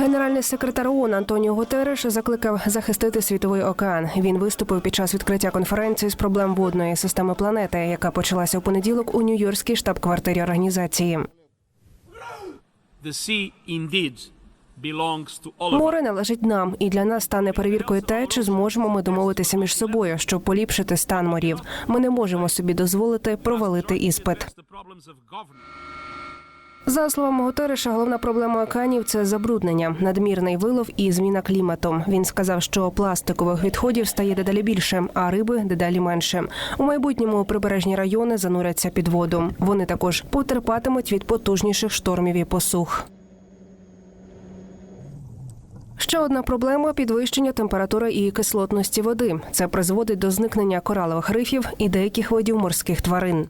Генеральний секретар ООН Антоніо Гутереш закликав захистити світовий океан. Він виступив під час відкриття конференції з проблем водної системи планети, яка почалася у понеділок у Нью-Йоркській штаб-квартирі організації. The sea indeed. Море належить нам, і для нас стане перевіркою те, чи зможемо ми домовитися між собою, щоб поліпшити стан морів. Ми не можемо собі дозволити провалити іспит. За словами Гутереша, головна проблема океанів це забруднення, надмірний вилов і зміна клімату. Він сказав, що пластикових відходів стає дедалі більше, а риби дедалі менше. У майбутньому прибережні райони зануряться під воду. Вони також потерпатимуть від потужніших штормів і посух. Ще одна проблема підвищення температури і кислотності води. Це призводить до зникнення коралових рифів і деяких видів морських тварин.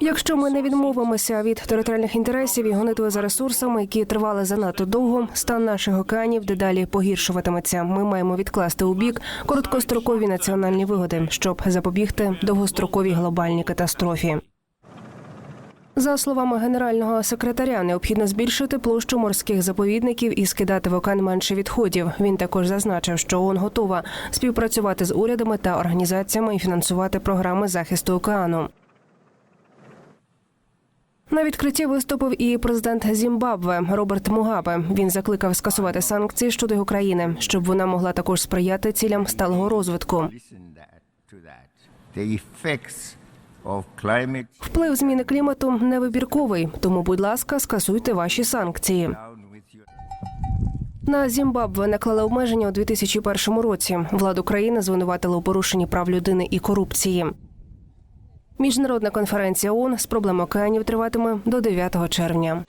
Якщо ми не відмовимося від територіальних інтересів і гонитви за ресурсами, які тривали занадто довго, стан наших океанів дедалі погіршуватиметься. Ми маємо відкласти у бік короткострокові національні вигоди, щоб запобігти довгостроковій глобальній катастрофі. За словами генерального секретаря, необхідно збільшити площу морських заповідників і скидати в океан менше відходів. Він також зазначив, що ООН готова співпрацювати з урядами та організаціями і фінансувати програми захисту океану. На відкритті виступив і президент Зімбабве Роберт Мугабе. Він закликав скасувати санкції щодо його країни, щоб вона могла також сприяти цілям сталого розвитку. Вплив зміни клімату невибірковий, тому, будь ласка, скасуйте ваші санкції. На Зімбабве наклали обмеження у 2001 році. Владу країни звинуватили у порушенні прав людини і корупції. Міжнародна конференція ООН з проблем океанів триватиме до 9 червня.